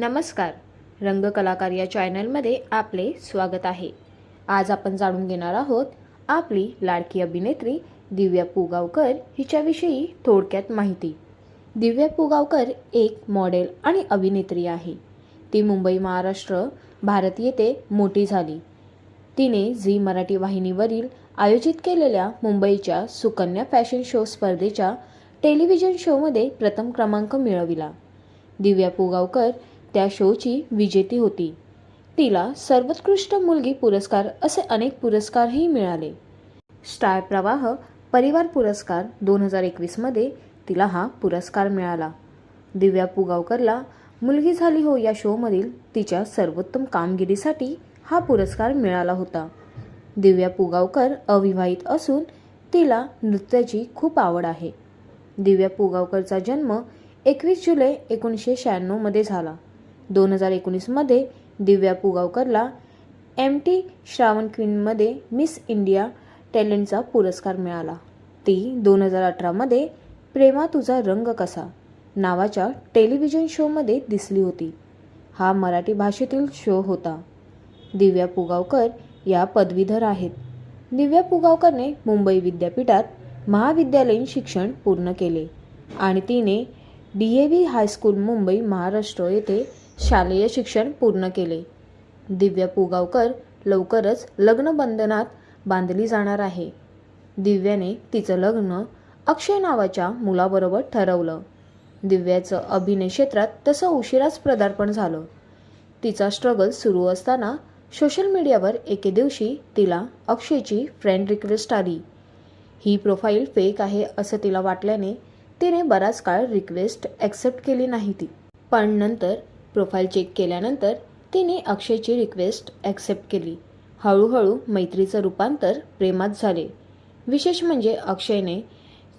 नमस्कार. रंगकलाकार या चॅनलमध्ये आपले स्वागत आहे. आज आपण जाणून घेणार आहोत आपली लाडकी अभिनेत्री दिव्या पुगावकर हिच्याविषयी थोडक्यात माहिती. दिव्या पुगावकर एक मॉडेल आणि अभिनेत्री आहे. ती मुंबई महाराष्ट्र भारत येथे मोठी झाली. तिने झी मराठी वाहिनीवरील आयोजित केलेल्या मुंबईच्या सुकन्या फॅशन शो स्पर्धेच्या टेलिव्हिजन शोमध्ये प्रथम क्रमांक मिळविला. दिव्या पुगावकर त्या शोची विजेती होती. तिला सर्वोत्कृष्ट मुलगी पुरस्कार असे अनेक पुरस्कारही मिळाले. स्टार प्रवाह परिवार पुरस्कार दोन हजार एकवीसमध्ये तिला हा पुरस्कार मिळाला. दिव्या पुगावकरला मुलगी झाली हो या शोमधील तिच्या सर्वोत्तम कामगिरीसाठी हा पुरस्कार मिळाला होता. दिव्या पुगावकर अविवाहित असून तिला नृत्याची खूप आवड आहे. दिव्या पुगावकरचा जन्म एकवीस जुलै एकोणीसशे शहाण्णवमध्ये झाला. दोन हजार एकोणीसमध्ये दिव्या पुगावकरला एम टी श्रावण क्वीनमध्ये मिस इंडिया टॅलेंटचा पुरस्कार मिळाला. ती दोन हजार अठरामध्ये प्रेमा तुझा रंग कसा? नावाच्या टेलिव्हिजन शोमध्ये दिसली होती. हा मराठी भाषेतील शो होता. दिव्या पुगावकर या पदवीधर आहेत. दिव्या पुगावकरने मुंबई विद्यापीठात महाविद्यालयीन शिक्षण पूर्ण केले आणि तिने D A V high school Mumbai Maharashtra येथे शालेय शिक्षण पूर्ण केले. दिव्या पुगावकर लवकरच लग्नबंधनात बांधली जाणार आहे. दिव्याने तिचं लग्न अक्षय नावाच्या मुलाबरोबर ठरवलं. दिव्याचं अभिनय क्षेत्रात तसं उशिराच पदार्पण झालं. तिचा स्ट्रगल सुरू असताना सोशल मीडियावर एके दिवशी तिला अक्षयची फ्रेंड रिक्वेस्ट आली. ही प्रोफाईल फेक आहे असं तिला वाटल्याने तिने बराच काळ रिक्वेस्ट ॲक्सेप्ट केली नाही ती. पण नंतर प्रोफाईल चेक केल्यानंतर तिने अक्षयची रिक्वेस्ट ॲक्सेप्ट केली. हळूहळू मैत्रीचं रूपांतर प्रेमात झाले. विशेष म्हणजे अक्षयने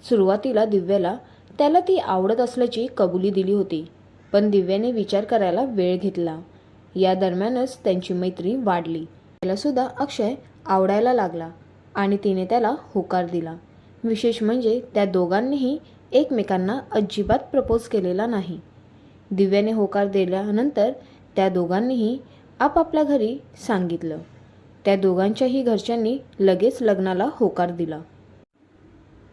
सुरुवातीला दिव्याला त्याला ती आवडत असल्याची कबुली दिली होती पण दिव्याने विचार करायला वेळ घेतला. या दरम्यानच त्यांची मैत्री वाढली. त्यालासुद्धा अक्षय आवडायला लागला आणि तिने त्याला होकार दिला. विशेष म्हणजे त्या दोघांनीही एकमेकांना अजिबात प्रपोज केलेला नाही. दिव्याने होकार दिल्यानंतर त्या दोघांनीही आपापल्या घरी सांगितलं. त्या दोघांच्याही घरच्यांनी लगेच लग्नाला होकार दिला.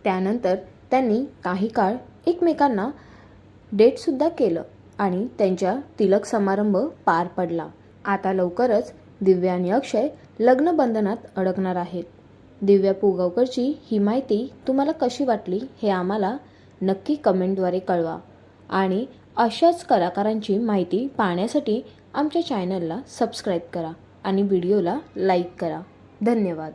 त्यानंतर त्यांनी काही काळ एकमेकांना डेटसुद्धा केलं आणि त्यांच्या तिलक समारंभ पार पडला. आता लवकरच दिव्या आणि अक्षय लग्नबंधनात अडकणार आहेत. दिव्या पुगावकरची ही माहिती तुम्हाला कशी वाटली हे आम्हाला नक्की कमेंटद्वारे कळवा. आणि अशाच कलाकारांची माहिती पाहण्यासाठी आमच्या चॅनलला सबस्क्राईब करा आणि व्हिडिओला लाईक करा. धन्यवाद.